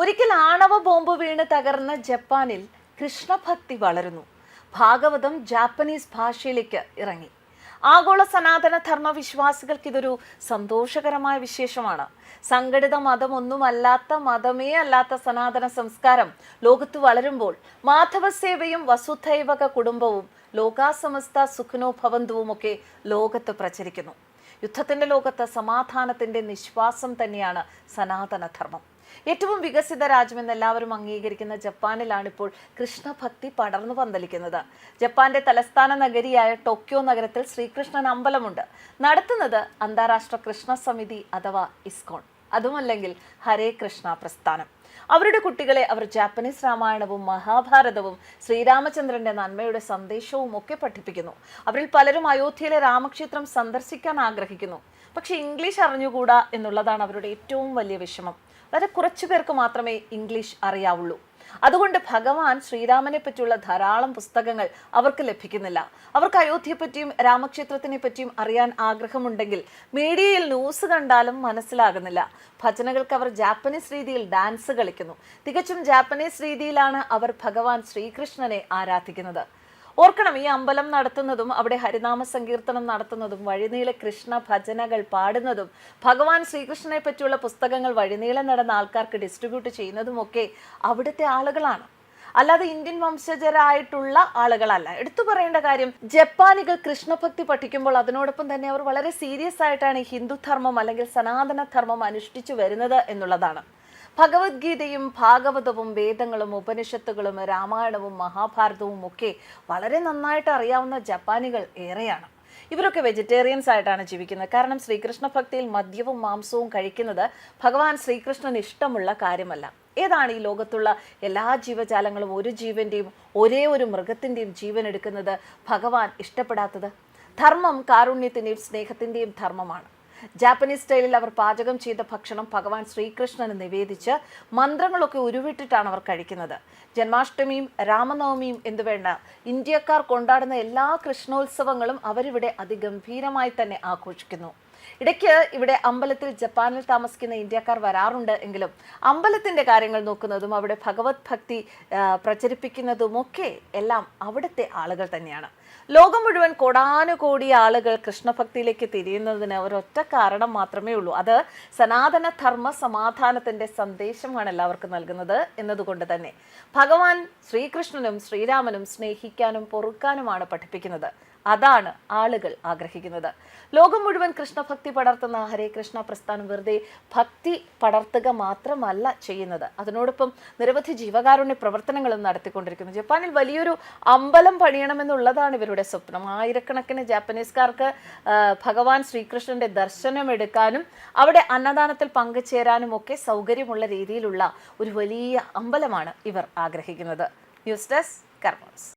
ഒരിക്കൽ ആണവ ബോംബ് വീണ് തകർന്ന ജപ്പാനിൽ കൃഷ്ണഭക്തി വളരുന്നു. ഭാഗവതം ജാപ്പനീസ് ഭാഷയിലേക്ക് ഇറങ്ങി. ആഗോള സനാതന ധർമ്മ വിശ്വാസികൾക്ക് ഇതൊരു സന്തോഷകരമായ വിശേഷമാണ്. സംഘടിത മതമൊന്നുമല്ലാത്ത മതമേ അല്ലാത്ത സനാതന സംസ്കാരം ലോകത്ത് വളരുമ്പോൾ മാധവസേവയും വസുധൈവക കുടുംബവും ലോകാസമസ്ത സുഖനോ ഭവന്തുവും ഒക്കെ ലോകത്ത് പ്രചരിക്കുന്നു. യുദ്ധത്തിന്റെ ലോകത്ത് സമാധാനത്തിന്റെ നിശ്വാസം തന്നെയാണ് സനാതന ധർമ്മം. ഏറ്റവും വികസിത രാജ്യമെന്ന് എല്ലാവരും അംഗീകരിക്കുന്ന ജപ്പാനിലാണ് ഇപ്പോൾ കൃഷ്ണഭക്തി പടർന്നു പന്തലിക്കുന്നത്. ജപ്പാന്റെ തലസ്ഥാന നഗരിയായ ടോക്കിയോ നഗരത്തിൽ ശ്രീകൃഷ്ണൻ അമ്പലമുണ്ട്. നടത്തുന്നത് അന്താരാഷ്ട്ര കൃഷ്ണ സമിതി അഥവാ ഇസ്കോൺ. അതുമല്ലെങ്കിൽ ഹരേ കൃഷ്ണ പ്രസ്ഥാനം. അവരുടെ കുട്ടികളെ അവർ ജാപ്പനീസ് രാമായണവും മഹാഭാരതവും ശ്രീരാമചന്ദ്രന്റെ നന്മയുടെ സന്ദേശവും ഒക്കെ പഠിപ്പിക്കുന്നു. അവരിൽ പലരും അയോധ്യയിലെ രാമക്ഷേത്രം സന്ദർശിക്കാൻ ആഗ്രഹിക്കുന്നു. പക്ഷെ ഇംഗ്ലീഷ് അറിഞ്ഞുകൂടാ എന്നുള്ളതാണ് അവരുടെ ഏറ്റവും വലിയ വിഷമം. വളരെ കുറച്ചു പേർക്ക് മാത്രമേ ഇംഗ്ലീഷ് അറിയാവുള്ളൂ. അതുകൊണ്ട് ഭഗവാൻ ശ്രീരാമനെ പറ്റിയുള്ള ധാരാളം പുസ്തകങ്ങൾ അവർക്ക് ലഭിക്കുന്നില്ല. അവർക്ക് അയോധ്യയെപ്പറ്റിയും രാമക്ഷേത്രത്തിനെ പറ്റിയും അറിയാൻ ആഗ്രഹമുണ്ടെങ്കിൽ മീഡിയയിൽ ന്യൂസ് കണ്ടാലും മനസ്സിലാകുന്നില്ല. ഭജനകൾക്ക് അവർ ജാപ്പനീസ് രീതിയിൽ ഡാൻസ് കളിക്കുന്നു. തികച്ചും ജാപ്പനീസ് രീതിയിലാണ് അവർ ഭഗവാൻ ശ്രീകൃഷ്ണനെ ആരാധിക്കുന്നത്. ഓർക്കണം ഈ അമ്പലം നടത്തുന്നതും അവിടെ ഹരിനാമ സങ്കീർത്തനം നടത്തുന്നതും വഴിനീളെ കൃഷ്ണ ഭജനകൾ പാടുന്നതും ഭഗവാൻ ശ്രീകൃഷ്ണനെ പറ്റിയുള്ള പുസ്തകങ്ങൾ വഴിനീളെ നടന്ന ആൾക്കാർക്ക് ഡിസ്ട്രിബ്യൂട്ട് ചെയ്യുന്നതും ഒക്കെ അവിടുത്തെ ആളുകളാണ്. അല്ലാതെ ഇന്ത്യൻ വംശജരായിട്ടുള്ള ആളുകളല്ല. എടുത്തു പറയേണ്ട കാര്യം ജപ്പാനികൾ കൃഷ്ണഭക്തി പഠിക്കുമ്പോൾ അതിനോടൊപ്പം തന്നെ അവർ വളരെ സീരിയസ് ആയിട്ടാണ് ഈ ഹിന്ദുധർമ്മം അല്ലെങ്കിൽ സനാതന ധർമ്മം അനുഷ്ഠിച്ചു വരുന്നത് എന്നുള്ളതാണ്. ഭഗവത്ഗീതയും ഭാഗവതവും വേദങ്ങളും ഉപനിഷത്തുകളും രാമായണവും മഹാഭാരതവും ഒക്കെ വളരെ നന്നായിട്ട് അറിയാവുന്ന ജപ്പാനികൾ ഏറെയാണ്. ഇവരൊക്കെ വെജിറ്റേറിയൻസ് ആയിട്ടാണ് ജീവിക്കുന്നത്. കാരണം ശ്രീകൃഷ്ണ ഭക്തിയിൽ മദ്യവും മാംസവും കഴിക്കുന്നത് ഭഗവാൻ ശ്രീകൃഷ്ണന് ഇഷ്ടമുള്ള കാര്യമല്ല. ഏതാണ് ഈ ലോകത്തുള്ള എല്ലാ ജീവജാലങ്ങളും ഒരു ജീവന്റെയും ഒരേ ഒരു മൃഗത്തിന്റെയും ജീവൻ എടുക്കുന്നത് ഭഗവാൻ ഇഷ്ടപ്പെടാത്തത്? ധർമ്മം കാരുണ്യത്തിന്റെയും സ്നേഹത്തിന്റെയും ധർമ്മമാണ്. ജാപ്പനീസ് സ്റ്റൈലിൽ അവർ പാചകം ചെയ്ത ഭക്ഷണം ഭഗവാൻ ശ്രീകൃഷ്ണന് നിവേദിച്ച് മന്ത്രങ്ങളൊക്കെ ഉരുവിട്ടിട്ടാണ് അവർ കഴിക്കുന്നത്. ജന്മാഷ്ടമിയും രാമനവമിയും എന്ന് വേണ്ട ഇന്ത്യക്കാർ കൊണ്ടാടുന്ന എല്ലാ കൃഷ്ണോത്സവങ്ങളും അവരിവിടെ അതിഗംഭീരമായി തന്നെ ആഘോഷിക്കുന്നു. ഇടയ്ക്ക് ഇവിടെ അമ്പലത്തിൽ ജപ്പാനിൽ താമസിക്കുന്ന ഇന്ത്യക്കാർ വരാറുണ്ട് എങ്കിലും അമ്പലത്തിന്റെ കാര്യങ്ങൾ നോക്കുന്നതും അവിടെ ഭഗവത് ഭക്തി പ്രചരിപ്പിക്കുന്നതും പ്രചരിപ്പിക്കുന്നതുമൊക്കെ എല്ലാം അവിടുത്തെ ആളുകൾ തന്നെയാണ്. ലോകം മുഴുവൻ കോടാനുകോടി ആളുകൾ കൃഷ്ണഭക്തിയിലേക്ക് തിരിയുന്നതിന് ഒരൊറ്റ കാരണം മാത്രമേ ഉള്ളൂ. അത് സനാതന ധർമ്മ സമാധാനത്തിന്റെ സന്ദേശമാണ് എല്ലാവർക്കും നൽകുന്നത് എന്നതുകൊണ്ട് തന്നെ. ഭഗവാൻ ശ്രീകൃഷ്ണനും ശ്രീരാമനും സ്നേഹിക്കാനും പൊറുക്കാനുമാണ് പഠിപ്പിക്കുന്നത്. അതാണ് ആളുകൾ ആഗ്രഹിക്കുന്നത്. ലോകം മുഴുവൻ കൃഷ്ണഭക്തി പടർത്തുന്ന ഹരേ കൃഷ്ണ പ്രസ്ഥാനം വെറുതെ ഭക്തി പടർത്തുക മാത്രമല്ല ചെയ്യുന്നത്. അതിനോടൊപ്പം നിരവധി ജീവകാരുണ്യ പ്രവർത്തനങ്ങളും നടത്തിക്കൊണ്ടിരിക്കുന്നു. ജപ്പാനിൽ വലിയൊരു അമ്പലം പണിയണമെന്നുള്ളതാണ് ഇവരുടെ സ്വപ്നം. ആയിരക്കണക്കിന് ജാപ്പനീസുകാർക്ക് ഭഗവാൻ ശ്രീകൃഷ്ണന്റെ ദർശനം എടുക്കാനും അവിടെ അന്നദാനത്തിൽ പങ്കുചേരാനും ഒക്കെ സൗകര്യമുള്ള രീതിയിലുള്ള ഒരു വലിയ അമ്പലമാണ് ഇവർ ആഗ്രഹിക്കുന്നത്. News desk കർമ്മസ്.